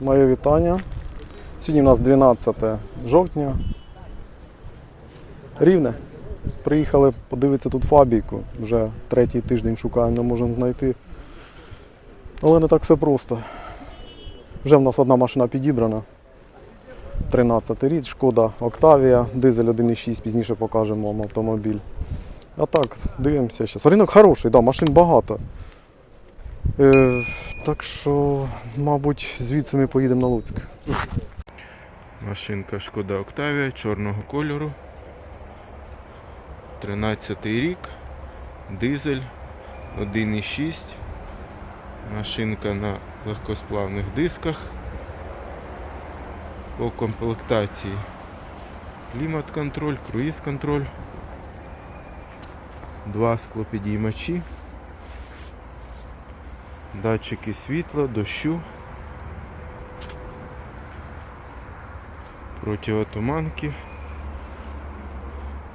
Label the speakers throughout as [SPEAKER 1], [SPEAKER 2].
[SPEAKER 1] Моє вітання. Сьогодні у нас 12 жовтня. Рівне. Приїхали подивитися тут фабіку. Вже третій тиждень шукаємо, не можемо знайти. Але не так все просто. Вже в нас одна машина підібрана. 13 рік, шкода Октавія, дизель 1.6, пізніше покажемо вам автомобіль. А так, дивимося зараз. Ринок хороший, да, машин багато. Е, так що, мабуть, звідси ми поїдемо на Луцьк.
[SPEAKER 2] Машинка Шкода Октавія чорного кольору. 13 рік. Дизель 1,6. Машинка на легкосплавних дисках. По комплектації клімат-контроль, круїз-контроль. Два склопідіймачі. Датчики світла, дощу. противотуманки,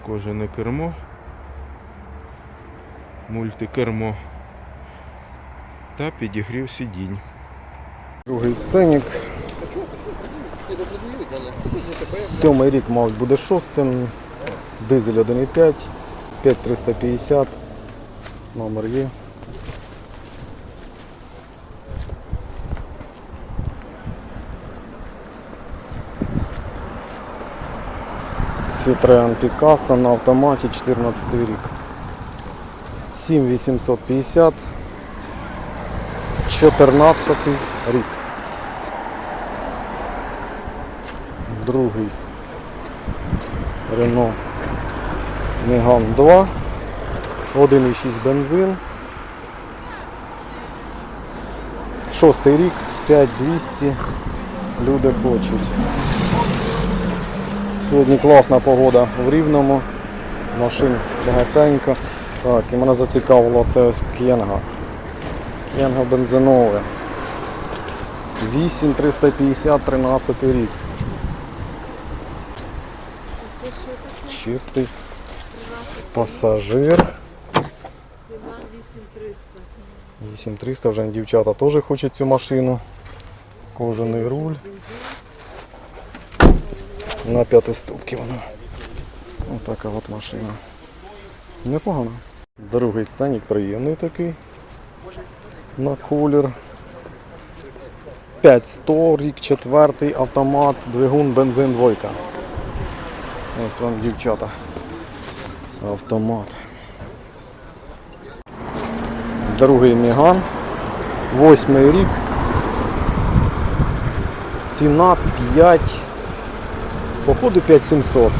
[SPEAKER 2] кожане кермо, мультикермо та підігрів сидінь.
[SPEAKER 1] Другий сценік. Сьомий рік, мабуть, буде шостим. Дизель 1,5, 5350. Номер є. Citroen Picasso на автоматі 14 рік. 7850. 14 рік. Другий Renault Megane 2. 1,6 бензин. Шостий рік, 5200. Люди хочуть. Сьогодні класна погода в Рівному. Машин багатенько. Так, і мене зацікавило це ось Кенга. Кенга бензинове. 8350 13 рік. Чистий пасажир.
[SPEAKER 3] 8300.
[SPEAKER 1] 8300 вже дівчата теж хочуть цю машину. Кожаний руль. На п'ятиступці вона. Ось така от машина. Непогано. Другий сценік приємний такий. На колір. 5100, рік четвертий, автомат, двигун, бензин, двойка. Ось вам дівчата. Автомат. Другий Міган. Восьмий рік. Ціна 5. Походу 5700.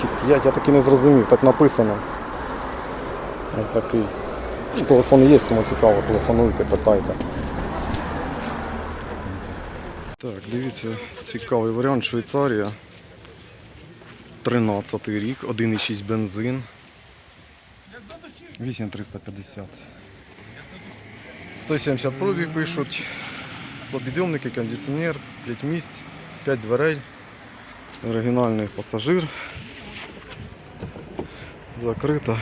[SPEAKER 1] Чи 5, я так і не зрозумів, так написано. Такий. Ну, Телефон є, кому цікаво, телефонуйте, питайте. Так, дивіться, цікавий варіант Швейцарія. 13 рік, 1,6 бензин. 8350. 170 пробіг пишуть. Хлопідйомники, кондиціонер, 5 місць, 5 дверей. Оригінальний пасажир. Закрита.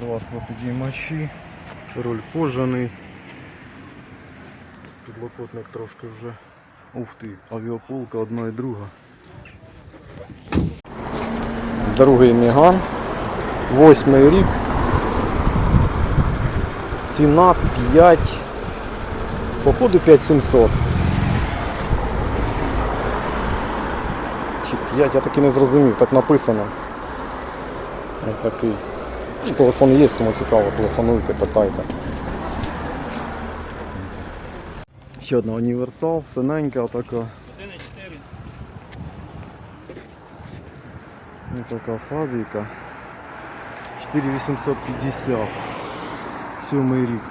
[SPEAKER 1] Два склопідіймачі, руль кожаний. Підлокотник трошки вже. Ух ти, авіаполка одна і друга. Другий Міган. Восьмий рік. Ціна 5. Походу 5700. Чи 5, я так і не зрозумів, так написано. Такий. Ну, Телефон є, кому цікаво, телефонуйте, питайте. Ще одна універсал, синенька така. Ось така фабрика. 4850. Сьомий рік.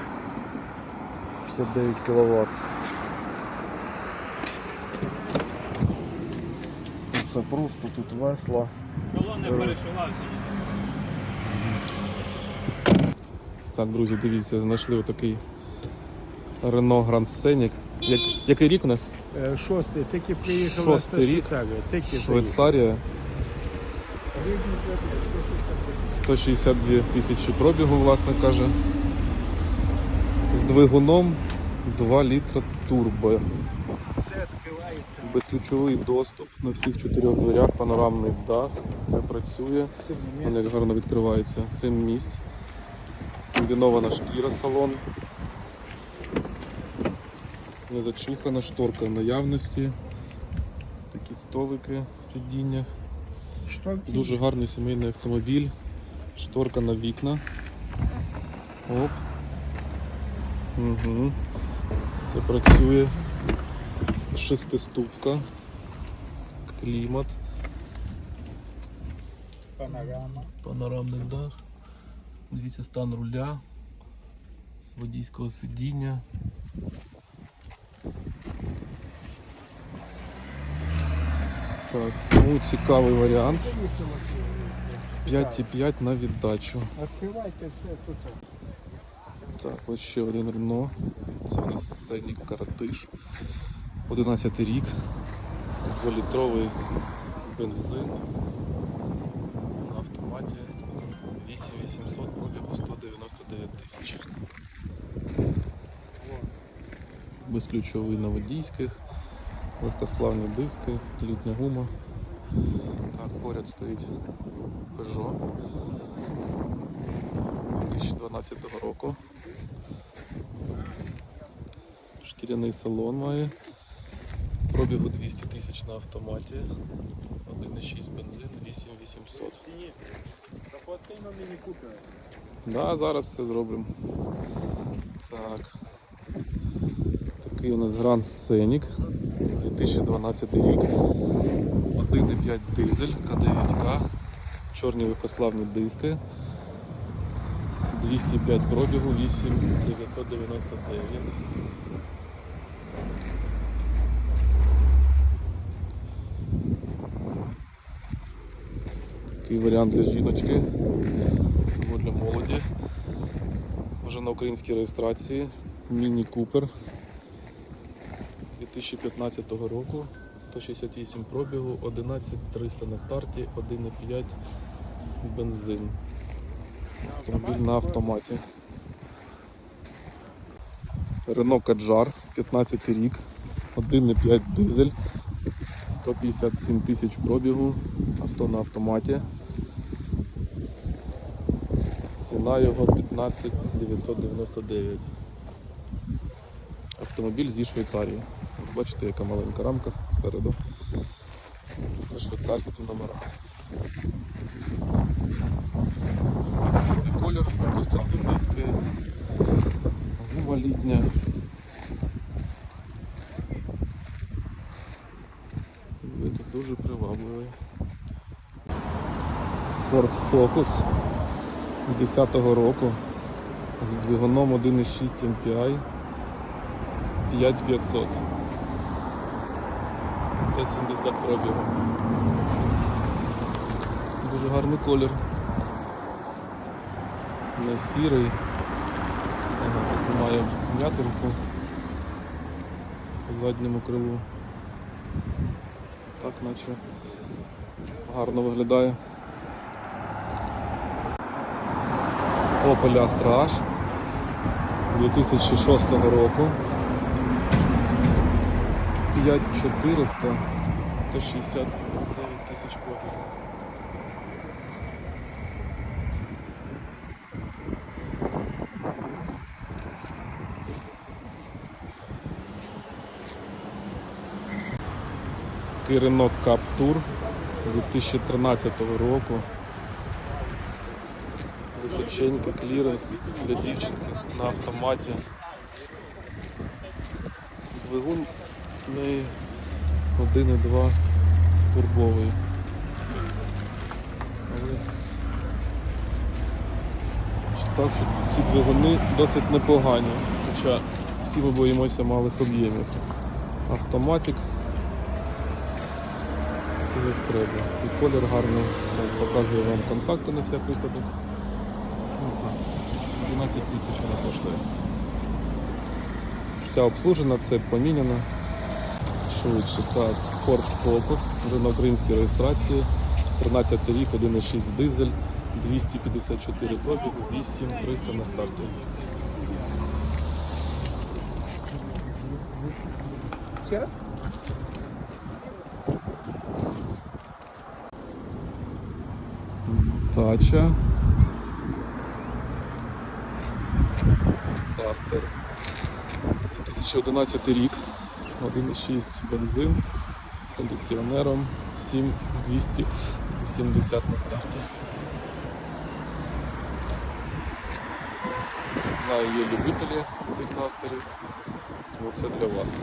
[SPEAKER 1] 59 кВт. Все просто, тут весла.
[SPEAKER 4] Салон не перешивався.
[SPEAKER 5] Так, друзі, дивіться, знайшли отакий Renault Grand Scenic. Як, який рік у нас?
[SPEAKER 4] Е, Шостий, тільки приїхали
[SPEAKER 5] Шостий рік.
[SPEAKER 4] Швейцарії, тільки.
[SPEAKER 5] Швейцарія. 162 тисячі пробігу, власне каже. З двигуном 2 літра турбо. Безключовий доступ на всіх чотирьох дверях, панорамний дах, все працює. Він як гарно відкривається. 7 місць. Комбінована шкіра салон. Не зачухана, шторка в наявності. Такі столики в сидіннях.
[SPEAKER 4] Шторки.
[SPEAKER 5] Дуже гарний сімейний автомобіль. Шторка на вікна. Оп. Угу. Все працює. Шестиступка. Клімат.
[SPEAKER 4] Панорама.
[SPEAKER 5] Панорамний дах. Дивіться стан руля. З водійського сидіння. Так, ну цікавий варіант. 5,5 на віддачу.
[SPEAKER 4] Відкривайте все тут.
[SPEAKER 5] Так, ось ще один Рено. Це у нас Сенік Каратиш. 11 рік. 2-літровий бензин. На автоматі. 8800 пробігу 199 тисяч. Безключовий на водійських. Легкосплавні диски, літня гума. Так, поряд стоїть Peugeot 2012 року. Шкіряний салон має. Пробігу 200 тисяч на автоматі. 1,6 бензин, 8800.
[SPEAKER 4] Заплатимо мені купили.
[SPEAKER 5] Да, зараз все зробимо. Так. Такий у нас Grand Scenic 2012 рік. 1,5 дизель, К9К, чорні легкосплавні диски. 205 пробігу, 8999. Такий варіант для жіночки або для молоді. Вже на українській реєстрації. Міні Купер 2015 року. 168 пробігу, 11300 на старті, 1,5 бензин. Автомобіль на автоматі. Renault Kadjar, 15 рік, 1,5 дизель, 157 тисяч пробігу, авто на автоматі. Ціна його 15 999. Автомобіль зі Швейцарії. Бачите, яка маленька рамка спереду. Це швейцарські номера. Це колір, розпадні диски, гума літня. З дуже привабливий. Ford Focus 10-го року з двигуном 1.6 MPI 5500 170 пробігу. Дуже гарний колір. Не сірий. Ага, тут має м'ятинку по задньому крилу. Так наче гарно виглядає. Opel Astra H 2006 року. 5400 169 тисяч. Такий Renault Captur 2013 року. Височенький кліренс для дівчинки на автоматі. Двигун неї 1,2 турбовий. Але читав, що ці двигуни досить непогані, хоча всі ми боїмося малих об'ємів. Автоматик. Все як треба. І колір гарний. Так, Показую вам контакти на всяк випадок. Ну, 12 тисяч вона коштує. Вся обслужена, це поміняно. Швидше. Так, Ford Focus, вже на українській реєстрації. 13 рік, 1,6 дизель, 254 пробіг, 8300 на старті.
[SPEAKER 4] Ще раз?
[SPEAKER 5] Тача. Дастер. 2011 рік. 1,6 бензин з кондиціонером 7280 на старті. Знаю, є любителі цих дастерів, тому це для вас.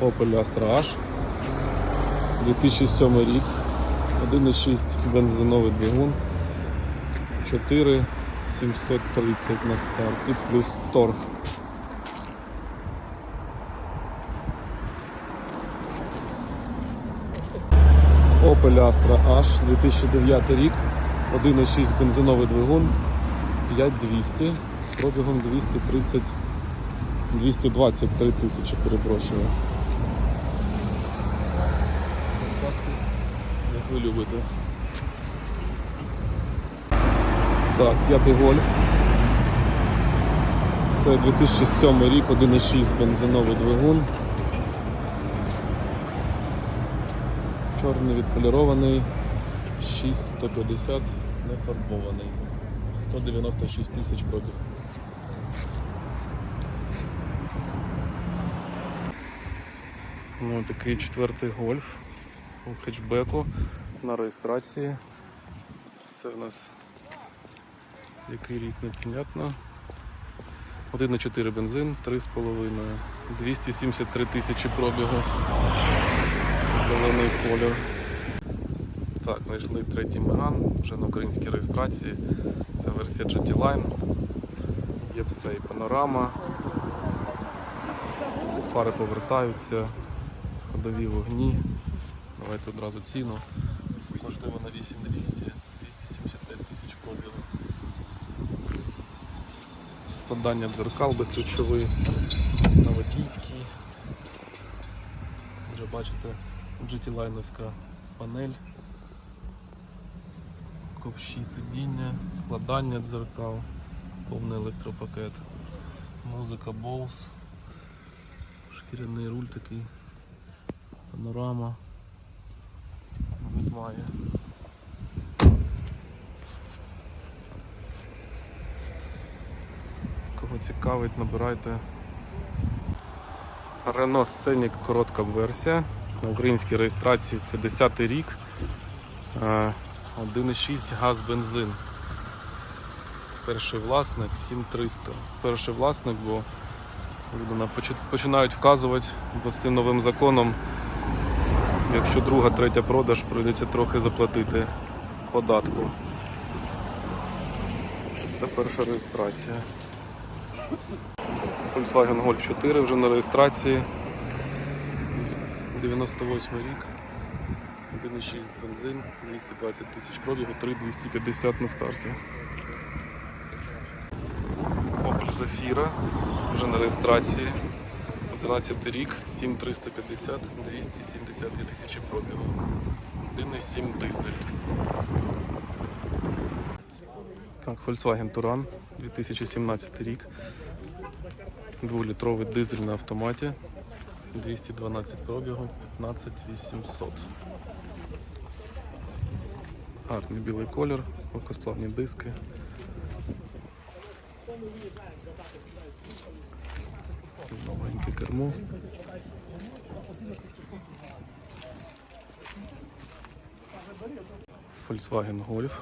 [SPEAKER 5] Opel Astra H. 2007 рік. 1,6 бензиновий двигун, 4730 на старті плюс торг. Opel Astra H 2009 рік, 1,6 бензиновий двигун, 5200 з пробігом 230 223 тисячі, перепрошую. Як ви любите. Так, п'ятий гольф. Це 2007 рік, 1,6 бензиновий двигун. Чорний відполірований, 6150 не фарбований. 196 тисяч пробіг. Ну, такий четвертий гольф у хетчбеку на реєстрації. Це в нас який рік непонятно. 1,4 бензин, 3,5. 273 тисячі пробігу. Зелений колір. Так, знайшли третій Меган, вже на українській реєстрації. Це версія GT Line. Є все і панорама. Фари повертаються, ходові вогні. Давайте одразу ціну. Коштує вона 8200, 275 тисяч пробігу. Складання дзеркал безключовий, на водійський. Вже бачите, GT-лайновська панель. Ковші сидіння, складання дзеркал, повний електропакет, музика Bose, шкіряний руль такий, панорама. Вид має. Кого цікавить, набирайте. Renault Scenic коротка версія. На українській реєстрації це 10 рік. Е, 1,6 газ бензин. Перший власник 7300. Перший власник, бо люди починають вказувати, з цим новим законом, якщо друга, третя продаж, прийдеться трохи заплатити податку. Це перша реєстрація. Volkswagen Golf 4 вже на реєстрації. 98 рік. 1,6 бензин, 220 тисяч пробігу, 3,250 на старті. Opel Zafira вже на реєстрації. 11 рік, 7350, 272 тисячі пробігу. 1,7 дизель. Так, Volkswagen Touran, 2017 рік. Дволітровий дизель на автоматі. 212 пробігу, 15 800. Гарний білий колір, легкосплавні диски. Новеньке кермо. Volkswagen Golf.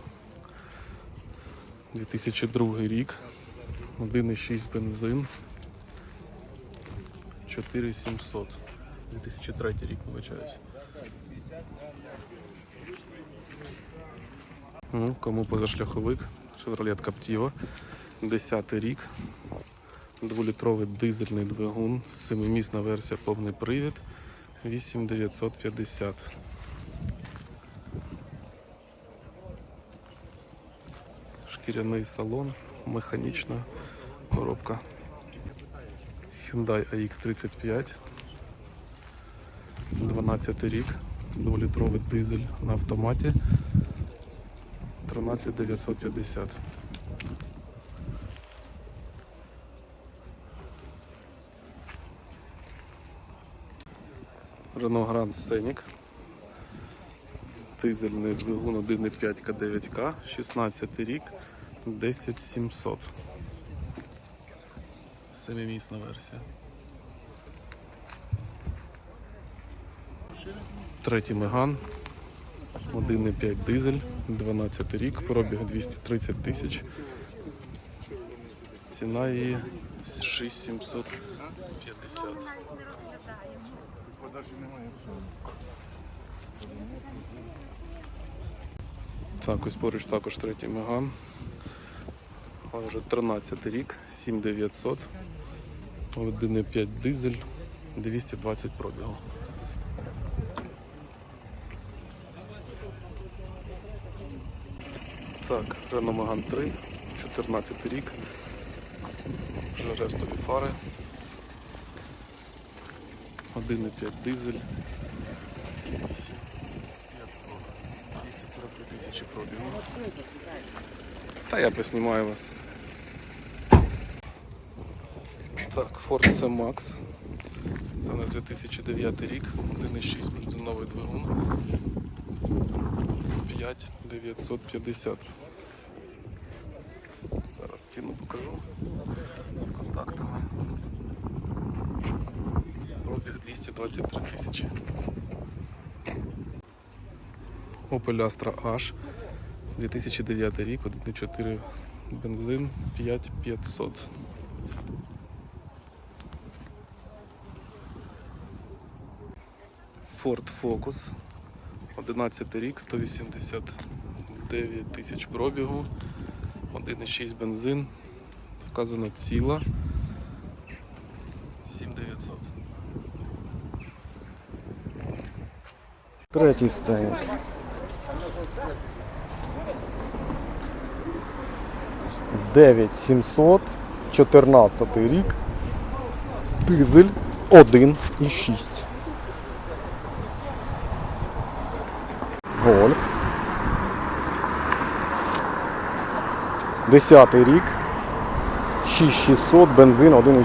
[SPEAKER 5] 2002 рік. 1,6 бензин. 4700. 2003 рік, вибачаюсь. Ну, кому позашляховик, Chevrolet Captiva, 10 рік, дволітровий дизельний двигун, семимісна версія повний привід, 8950. Шкіряний салон, механічна коробка. Hyundai AX35. 12 рік, 2-літровий дизель на автоматі. 13950. Renault Grand Scenic. Дизельний двигун 1.5 К9К, 16 рік, 10700. Семимісна версія. Третій Меган. 1.5 дизель, 12 рік, пробіг 230 тисяч. Ціна її 6750. Так, ось поруч також третій Меган. Вже 13 рік, 7900. 1.5 дизель, 220 пробігу. Так, Renault Megane 3, 14 рік. Вже рестові фари. 1,5 дизель. 8500. 243 тисячі пробігу. Та я поснімаю вас. Так, Ford C. Це на 2009 рік, 1,6 бензиновий двигун. 5950. Зараз ціну покажу з контактами. Пробіг 223 тисячі. Opel Astra H 2009 рік, 1,4 бензин 5500. Ford Focus 11 рік, 189 тисяч пробігу, 1,6 бензин, вказано ціла 7900.
[SPEAKER 1] Третій сценік. Дев'ять сімсот, 14 рік, дизель 1,6. Гольф. Десятий рік, 6600, бензин 1,4.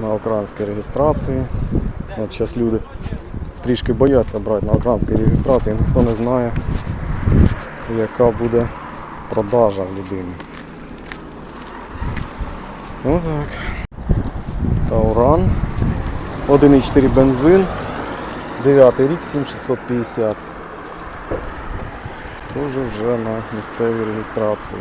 [SPEAKER 1] на українській реєстрації. От зараз люди трішки бояться брати на українській реєстрації, ніхто не знає, яка буде продажа в людини. Отак. Тауран. 1,4 бензин. 9 рік 7650. Тоже вже на місцевій реєстрації.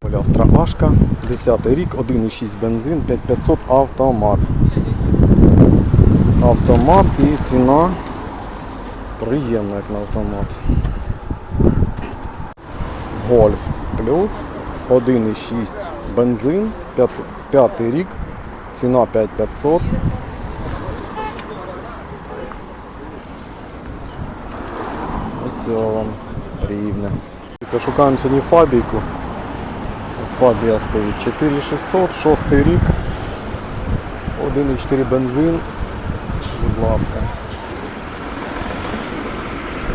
[SPEAKER 1] Полястра Ашка, 10 рік, 1,6 бензин, 5500 автомат. Автомат і ціна приємна, як на автомат. Гольф плюс 1,6 бензин, 5, 5 рік, ціна 5500. Ось вам рівне. Це шукаємо сьогодні фабійку. Фабія стоїть 4600, 6 рік, 1,4 бензин, будь ласка.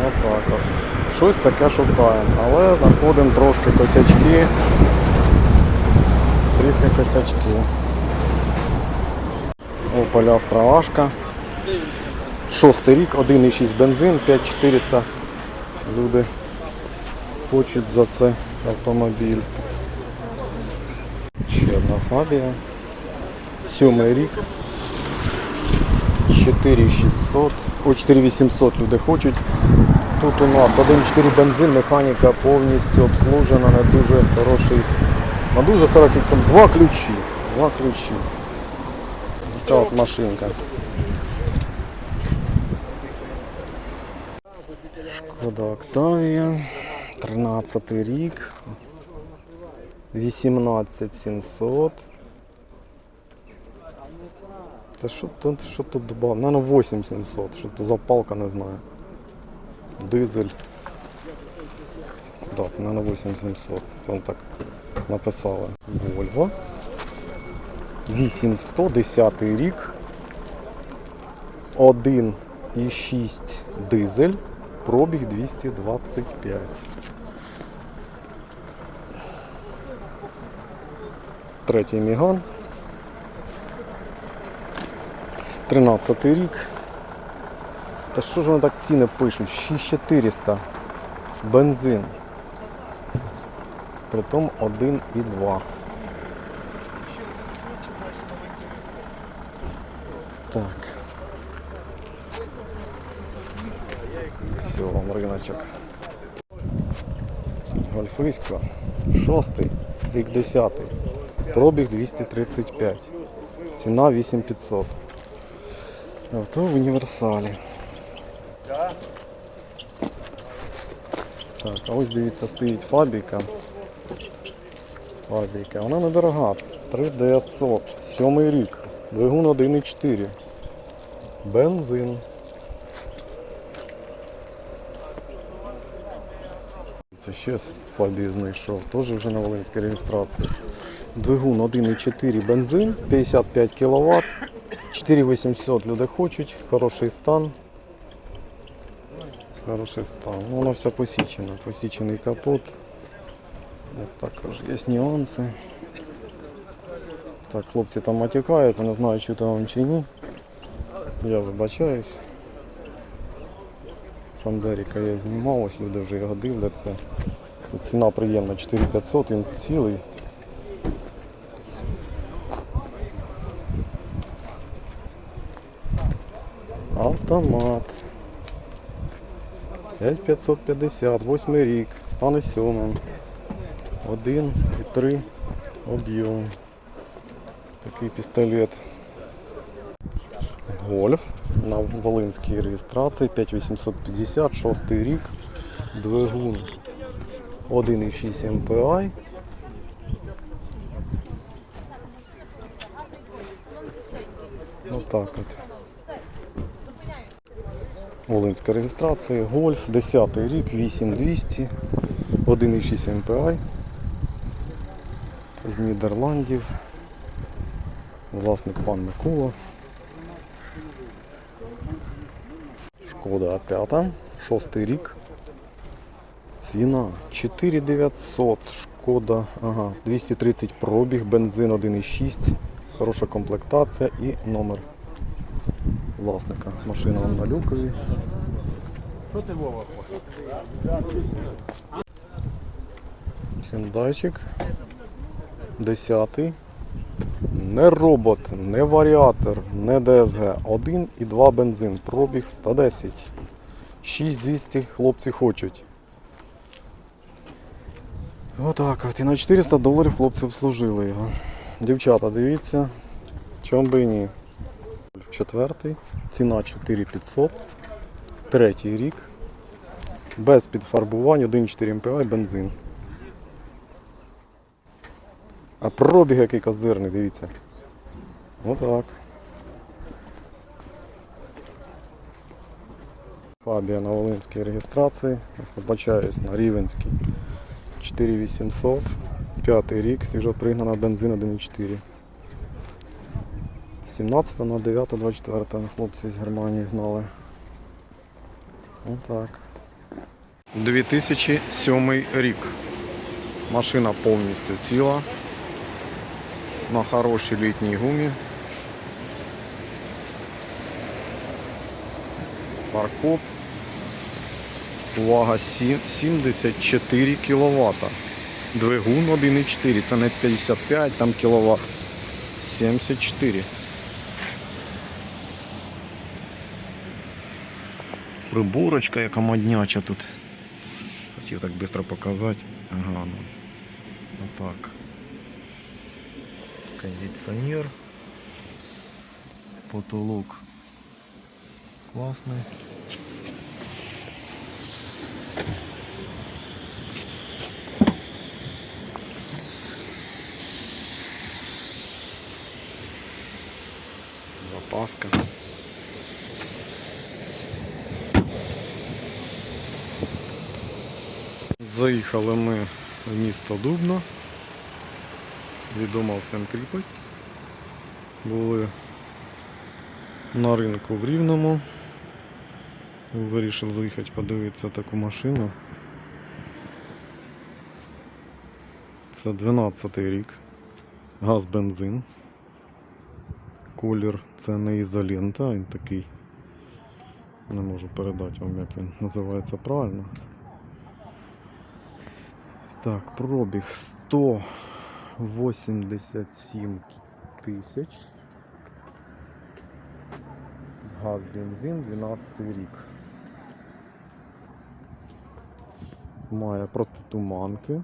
[SPEAKER 1] Отак от. Щось таке шукаємо, але знаходимо трошки косячки. Трохи косячки. Opel Astra Ашка. Шостий рік, 1,6 бензин, 5400. Люди хочуть за це автомобіль. Ще одна фабія. Сьомий рік. 4600. О, 4800 люди хочуть. Тут у нас 1,4 бензин, механіка повністю обслужена на дуже хороший. На дуже хороший Два ключі. Два ключі. Така от машинка. Шкода Октавія. 13 рік. 18700. Це що тут, що тут добав? Наверно 8700, що тут запалка, не знаю. Дизель. Так, наверно 8700. Там так написали. Volvo. 8110 рік. 1,6 дизель. Пробіг 225. Третій міган. 13 рік. Та що ж вони так ціни пишуть? 6400. Бензин. Притом 1,2. Так. Все, вам риночок. Гольфиська. Шостий, рік десятий. Пробіг 235. Ціна 8500. Авто в універсалі. Так, а ось дивіться, стоїть фабіка. Фабіка. Вона недорога. 3900. Сьомий рік. Двигун 1,4. Бензин. Це ще з фабію знайшов. Теж вже на Волинській реєстрації. Двигун 1,4 бензин, 55 кВт. 4800 люди хочуть, хороший стан. Хороший стан. Ну, вона вся посічена, посічений капот. От також є нюанси. Так, хлопці там матюкаються, не знаю, чи то вам чи ні. Я вибачаюсь. Сандеріка я знімав, ось люди вже його дивляться. Тут ціна приємна, 4500, він цілий. Автомат. 5550, восьмий рік, стане сьомим. Один і три об'єм. Такий пістолет. Гольф на Волинській реєстрації 5850, шостий рік. Двигун 1,6 MPI. Отак от. Волинська реєстрація, Гольф, 10 рік, 8200, 1,6 MPI з Нідерландів. Власник пан Микола. Шкода А5, 6 рік. Ціна 4900, шкода, ага, 230 пробіг, бензин 1,6, хороша комплектація і номер власника. Машина на люкові. Що ти Вова? Хендайчик. 10. Не робот, не варіатор, не ДСГ. 1 і 2 бензин. Пробіг 110. 6200 хлопці хочуть. Отак от. І на 400 доларів хлопці обслужили його. Дівчата, дивіться. Чом би і ні. Четвертий. Ціна 4500. Третій рік. Без підфарбувань 1,4 МПА бензин. А пробіг який козирний, дивіться. Отак. Фабія на Волинській реєстрації. Вибачаюсь на Рівенській. 4800. П'ятий рік, свіжо пригнана бензин 1,4. 17 на 9, 24 хлопці з Германії гнали. Отак. 2007 рік. Машина повністю ціла. На хорошій літній гумі. Паркоп. Увага, сім- 74 кВт. Двигун 1,4, це не 55 там кВт. 74. Приборочка яка модняча тут. Хотів так швидко показати. Ага, ну. Отак. Кондиціонер. Потолок. Класний. Запаска. Заїхали ми в місто Дубно. Відома всім кріпость. Були на ринку в Рівному. Вирішив заїхати подивитися таку машину. Це 12 рік. Газ бензин. Колір це не ізолента, він такий. Не можу передати вам, як він називається правильно. Так, пробіг 187 тисяч. Газ, бензин, 12 рік. Має протитуманки,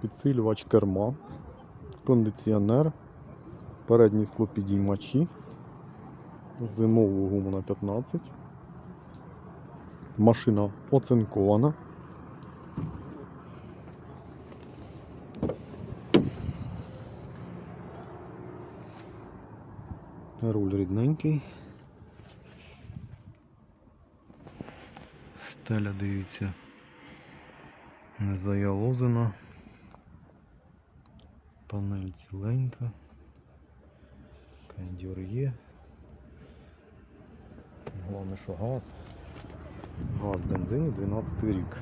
[SPEAKER 1] підсилювач керма, кондиціонер, передні склопідіймачі, зимову гуму на 15. Машина оцинкована. Руль рідненький. Стеля, дивіться, не заялозена. Панель ціленька. Кондюр є. Головне, що газ. Газ бензині 12 рік.